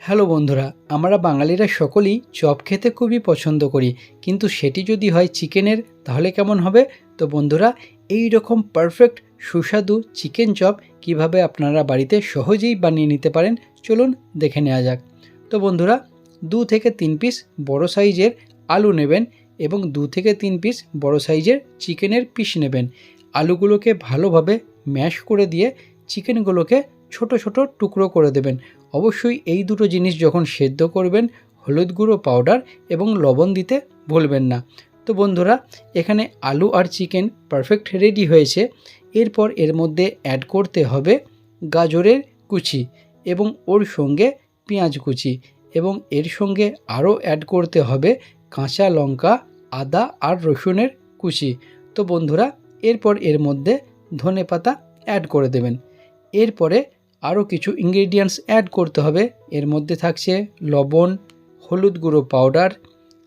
Hello বন্ধুরা, আমরা বাঙালিরা সকলেই চপ খেতে খুবই পছন্দ করি, কিন্তু সেটি যদি হয় চিকেনের, তাহলে কেমন হবে? তো বন্ধুরা, এই রকম পারফেক্ট সুস্বাদু চিকেন চপ কীভাবে আপনারা বাড়িতে সহজেই বানিয়ে নিতে পারেন, চলুন দেখে নেওয়া যাক। তো বন্ধুরা, দু থেকে তিন পিস বড় সাইজের আলু নেবেন এবং দু থেকে তিন পিস বড় সাইজের চিকেনের পিস নেবেন। আলুগুলোকে ভালোভাবে ম্যাশ করে দিয়ে চিকেনগুলোকে ছোট ছোট টুকরো করে দেবেন। অবশ্যই এই দুটো জিনিস যখন সেদ্ধ করবেন, হলুদ গুঁড়ো পাউডার এবং লবণ দিতে ভুলবেন না। তো বন্ধুরা, এখানে আলু আর চিকেন পারফেক্ট রেডি হয়েছে। এরপর এর মধ্যে অ্যাড করতে হবে গাজরের কুচি এবং ওর সঙ্গে পেঁয়াজ কুচি এবং এর সঙ্গে আরও অ্যাড করতে হবে কাঁচা লঙ্কা, আদা আর রসুনের কুচি। তো বন্ধুরা, এরপর এর মধ্যে ধনে পাতা অ্যাড করে দেবেন। এরপরে আরও কিছু ইনগ্রেডিয়েন্টস অ্যাড করতে হবে। এর মধ্যে থাকছে লবণ, হলুদ গুঁড়ো পাউডার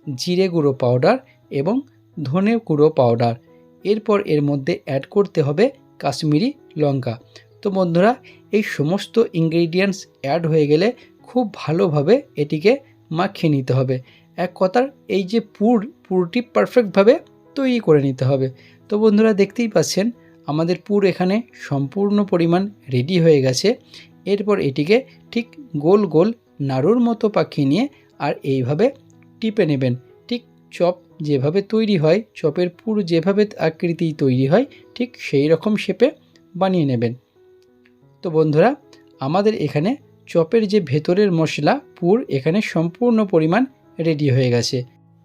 জিরে গুঁড়ো পাউডার এবং ধনে গুঁড়ো পাউডার এরপর এর মধ্যে অ্যাড করতে হবে কাশ্মীরি লঙ্কা। তো বন্ধুরা, এই সমস্ত ইনগ্রেডিয়েন্টস অ্যাড হয়ে গেলে খুব ভালোভাবে এটিকে মাখিয়ে নিতে হবে। এক কথার এই যে পুর, পুরটি পারফেক্টভাবে তৈরি করে নিতে হবে। তো বন্ধুরা, দেখতেই পাচ্ছেন আমাদের পুর এখানে সম্পূর্ণ পরিমাণ রেডি হয়ে গেছে। এরপর এটিকে ঠিক গোল গোল নাড়ুর মতো পাকিয়ে নিয়ে আর এইভাবে টিপে নেবেন। ঠিক চপ যেভাবে তৈরি হয়, চপের পুর যেভাবে আকৃতি তৈরি হয়, ঠিক সেই রকম শেপে বানিয়ে নেবেন। তো বন্ধুরা, আমাদের এখানে চপের যে ভেতরের মশলা, পুর এখানে সম্পূর্ণ পরিমাণ রেডি হয়ে গেছে।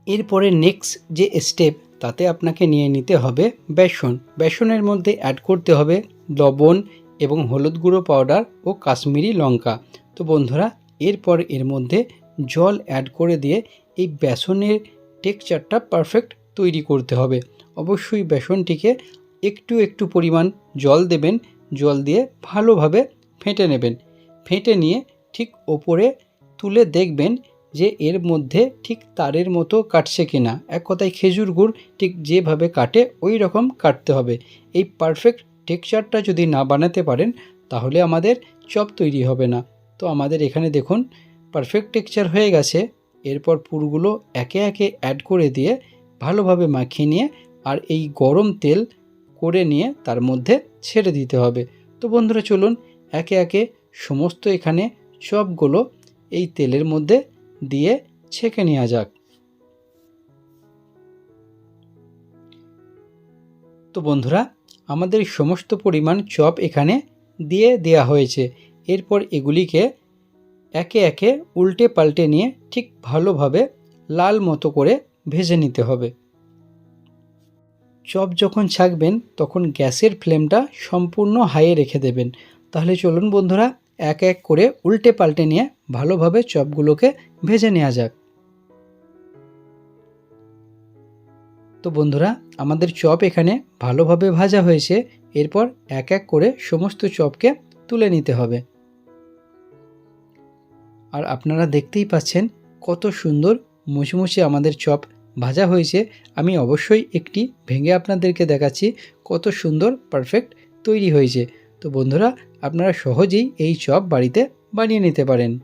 এরপরে নেক্সট যে স্টেপ তাতে আপনাকে নিয়ে নিতে হবে বেসন। বেসনের মধ্যে অ্যাড করতে হবে লবণ এবং হলুদ গুঁড়ো পাউডার ও কাশ্মীরি লঙ্কা। তো বন্ধুরা, এরপর এর মধ্যে জল অ্যাড করে দিয়ে এই বেসনের টেক্সচারটা পারফেক্ট তৈরি করতে হবে। অবশ্যই বেসনটিকে একটু একটু পরিমাণ জল দেবেন। জল দিয়ে ভালোভাবে ফেটে নেবেন। ফেটে নিয়ে ঠিক ওপরে তুলে দেখবেন যে এর মধ্যে ঠিক তারের মতো কাটছে কিনা। এক কথায় খেজুর গুড় ঠিক যেভাবে কাটে, ওই রকম কাটতে হবে। এই পারফেক্ট টেক্সচারটা যদি না বানাতে পারেন, তাহলে আমাদের চপ তৈরি হবে না। তো আমাদের এখানে দেখুন পারফেক্ট টেক্সচার হয়ে গেছে। এরপর পুরগুলো একে একে অ্যাড করে দিয়ে ভালোভাবে মাখিয়ে নিয়ে আর এই গরম তেল করে নিয়ে তার মধ্যে ছেড়ে দিতে হবে। তো বন্ধুরা চলুন, একে একে সমস্ত এখানে চপগুলো এই তেলের মধ্যে দিয়ে ছেঁকে নেওয়া যাক। তো বন্ধুরা, আমাদের সমস্ত পরিমাণ চপ এখানে দিয়ে দেয়া হয়েছে। এরপর এগুলিকে একে একে উল্টে পাল্টে নিয়ে ঠিক ভালোভাবে লাল মতো করে ভেজে নিতে হবে। চপ যখন ছাকবেন, তখন গ্যাসের ফ্লেমটা সম্পূর্ণ হাইয়ে রেখে দেবেন। তাহলে চলুন বন্ধুরা, এক এক করে উল্টে পাল্টে নিয়ে ভালোভাবে চপগুলোকে ভেজে নেওয়া যাক। তো বন্ধুরা, আমাদের চপ এখানে ভালোভাবে ভাজা হয়েছে। এরপর এক এক করে সমস্ত চপকে তুলে নিতে হবে। আর আপনারা দেখতেই পাচ্ছেন কত সুন্দর মুচমুচে আমাদের চপ ভাজা হয়েছে। আমি অবশ্যই একটি ভেঙে আপনাদেরকে দেখাচ্ছি কত সুন্দর পারফেক্ট তৈরি হয়েছে। তো বন্ধুরা, আপনারা সহজেই এই চপ বাড়িতে বানিয়ে নিতে পারেন।